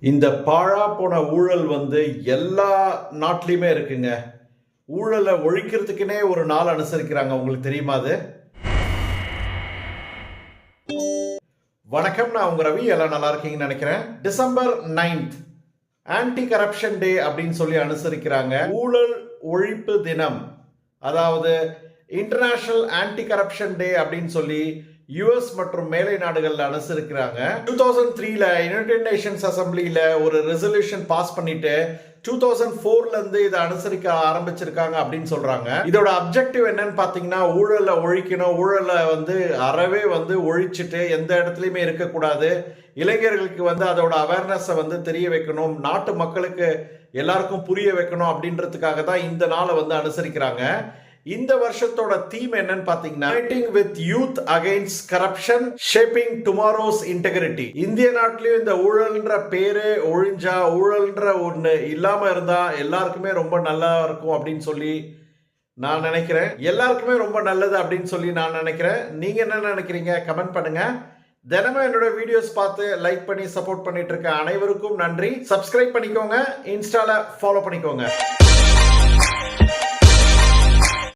இந்த பாழா போன ஊழல் வந்து எல்லா நாட்டிலையுமே இருக்குங்க. ஊழலை ஒழிக்கிறதுக்குனே ஒரு நாள் அனுசரிக்கிறாங்க. உங்களுக்கு தெரியுமா அது? வணக்கம் நான் உங்க ரவி. எல்லாம் நல்லா இருக்கீங்கன்னு நினைக்கிறேன். December ninth anti corruption day அப்படின்னு சொல்லி அனுசரிக்கிறாங்க. ஊழல் ஒழிப்பு தினம் அதாவது இன்டர்நேஷனல் ஆன்டி கரப்ஷன் டே அப்படின்னு சொல்லி யுஎஸ் மற்றும் மேலை நாடுகள்ல அனுசரிக்கிறாங்க டூ தௌசண்ட் த்ரீல யுனைடெட் நேஷன்ஸ் அசம்பிளியில ஒரு ரெசல்யூஷன் பாஸ் பண்ணிட்டு டூ தௌசண்ட் ஃபோர்ல இருந்து இதை அனுசரிக்க ஆரம்பிச்சிருக்காங்க அப்படின்னு சொல்றாங்க. இதோட அப்ஜெக்டிவ் என்னன்னு பாத்தீங்கன்னா ஊழலை ஒழிக்கணும். ஊழலை வந்து அறவே வந்து ஒழிச்சிட்டு எந்த இடத்துலையுமே இருக்கக்கூடாது. இளைஞர்களுக்கு வந்து அதோட அவேர்னஸை வந்து தெரிய வைக்கணும். நாட்டு மக்களுக்கு எல்லாருக்கும் புரிய வைக்கணும் அப்படின்றதுக்காக தான் இந்த நாளை வந்து அனுசரிக்கிறாங்க. இந்த வருஷத்தோட தீம் என்னன்னு பாத்தீங்கன்னா fighting with youth against corruption shaping tomorrow's integrity இந்திய நாட்டிலயும் இந்த ஊழல்ன்ற பேரு ஒழிஞ்சா ஊழல்ன்ற ஒண்ணு இல்லாம இருந்தா எல்லாருக்குமே ரொம்ப நல்லா இருக்கும் அப்படின்னு சொல்லி நான் நினைக்கிறேன். எல்லாருக்குமே ரொம்ப நல்லது அப்படின்னு சொல்லி நான் நினைக்கிறேன். நீங்க என்ன நினைக்கிறீங்க? கமெண்ட் பண்ணுங்க. தினமும் என்னோட வீடியோஸ் பார்த்து லைக் பண்ணி சப்போர்ட் பண்ணிட்டு இருக்க அனைவருக்கும் நன்றி. சப்ஸ்கிரைப் பண்ணிக்கோங்க. இன்ஸ்டால ஃபாலோ பண்ணிக்கோங்க.